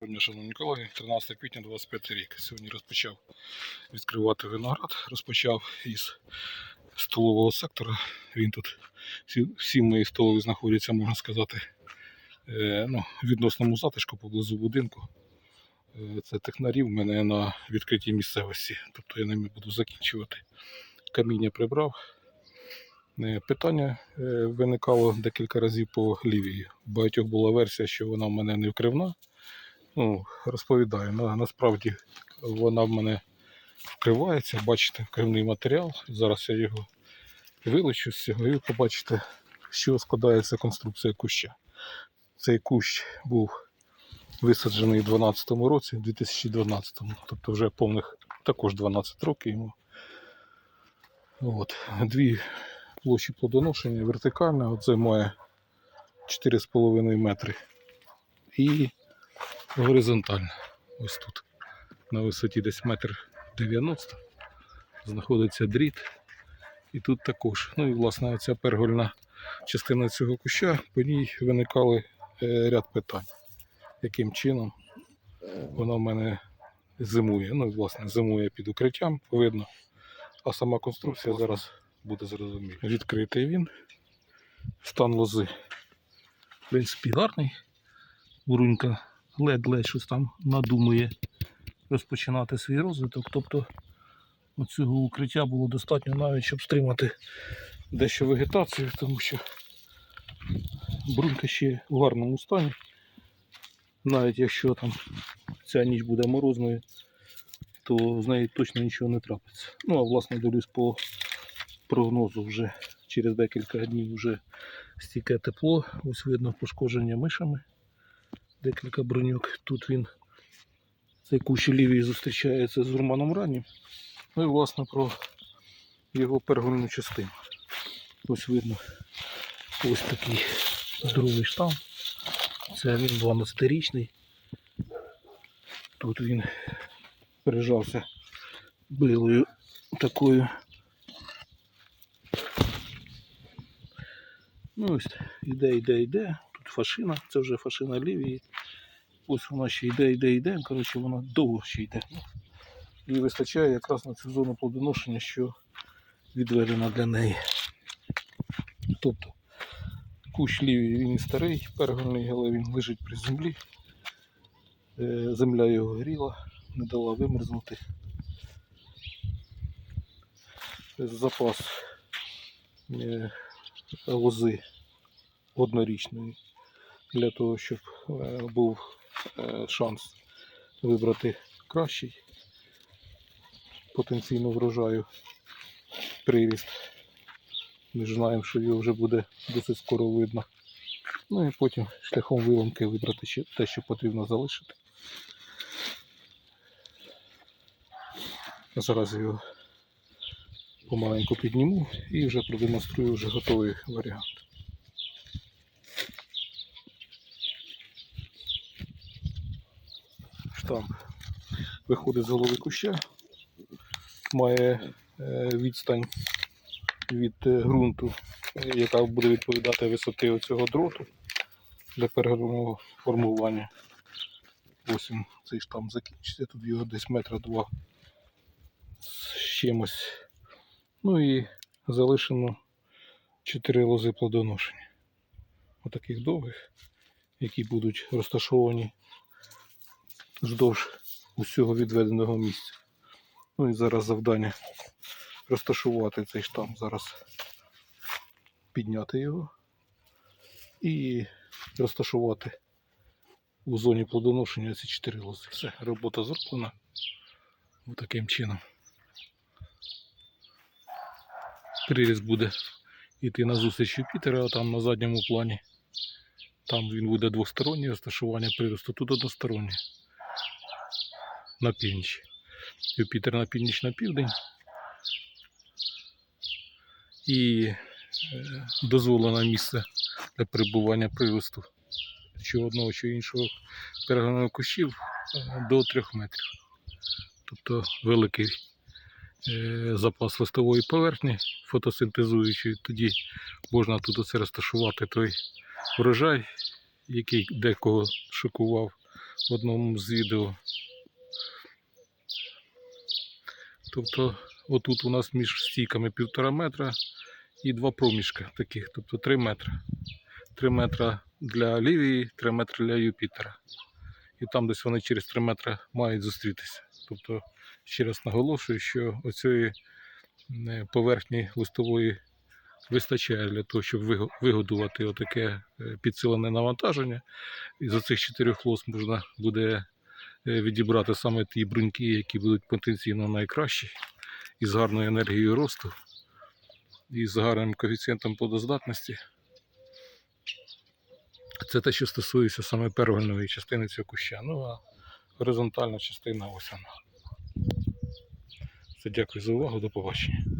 Сьогодні, шановні колеги, 13 квітня 25 рік. Сьогодні розпочав відкривати виноград. Розпочав із столового сектора. Він тут, всі, всі мої столові знаходяться, можна сказати, е, ну, відносному затишку поблизу будинку. Е, це технарі в мене на відкритій місцевості. Тобто я ними буду закінчувати. Каміння прибрав. Е, Питання е, виникало декілька разів по лівії. У багатьох була версія, що вона в мене не вкривна. Ну, розповідаю, на, насправді вона в мене вкривається, бачите, вкривний матеріал. Зараз я його вилучу з цього і ви побачите, з чого складається конструкція куща. Цей кущ був висаджений у 2012 році, 2012, тобто вже повних також 12 років йому. От. Дві площі плодоношення вертикальна, оце має 4,5 метри. І горизонтально. Ось тут. На висоті десь метр 90 знаходиться дріт. І тут також. Ну і власне оця пергольна частина цього куща, по ній виникали е, ряд питань. Яким чином вона в мене зимує. Ну, і, власне, зимує під укриттям, видно. А сама конструкція зараз буде зрозуміла. Відкритий він. Стан лози. В принципі, гарний. Бурунька ледь-ледь щось там надумує розпочинати свій розвиток. Тобто цього укриття було достатньо навіть, щоб стримати дещо вегетацію, тому що брунька ще в гарному стані. Навіть якщо там ця ніч буде морозною, то з нею точно нічого не трапиться. Ну а власне дивлюсь по прогнозу вже через декілька днів вже стійке тепло. Ось видно пошкодження мишами декілька броньок. Тут він, цей кущ лівій зустрічається з Гурманом раннім. Ну і власне про його пергольну частину. Ось видно ось такий здоровий штам. Це він 12-річний. Тут він пережався билою такою. Ну ось іде, іде, іде. Тут фашина, це вже фашина лівії. Ось вона ще йде, йде, йде. Коротше, вона довго ще йде. І вистачає якраз на цю зону плодоношення, що відведена для неї. Тобто кущ лівій він і старий, пергольний, але він лежить при землі. Е, Земля його гріла, не дала вимерзнути. Запас е, лози однорічної для того, щоб е, був шанс вибрати кращий потенційно врожаю приріст. Ми ж знаємо, що його вже буде досить скоро видно. Ну і потім шляхом виломки вибрати те, що потрібно залишити. Зараз його помаленьку підніму і вже продемонструю вже готовий варіант. Штамп виходить з голови куща, має е, відстань від е, ґрунту, е, яка буде відповідати висоти оцього дроту для перегорного формування. Ось він, цей штамп закінчиться, тут його десь метра два з чимось. Ну і залишено 4 лози плодоношення. Отаких довгих, які будуть розташовані вздовж усього відведеного місця. Ну і зараз завдання розташувати цей штамп, зараз підняти його і розташувати у зоні плодоношення ці 4 лози. Все, робота зроблена таким чином. Приріз буде йти на зустріч Юпітера, а там на задньому плані. Там він буде двостороннє розташування приросту, тут одностороннє. На північ. Юпітер на північ на південь. І е, дозволене місце для перебування приросту чи одного, чи іншого перегону кущів е, до 3 метрів. Тобто великий е, запас листової поверхні фотосинтезуючої, тоді можна тут оце розташувати той врожай, який декого шокував в одному з відео. Тобто, отут у нас між стійками півтора метра і два проміжки таких, тобто 3 метри. 3 метри для лівії, 3 метри для Юпітера. І там десь вони через 3 метри мають зустрітися. Тобто, ще раз наголошую, що оцієї е, поверхні листової вистачає для того, щоб вигодувати отаке е, підсилене навантаження. І з цих чотирьох лос можна буде відібрати саме ті бруньки, які будуть потенційно найкращі, і з гарною енергією росту, і з гарним коефіцієнтом плодоздатності. Це те, що стосується саме первольної частини цього куща. Ну а горизонтальна частина ось вона. Все, дякую за увагу, до побачення.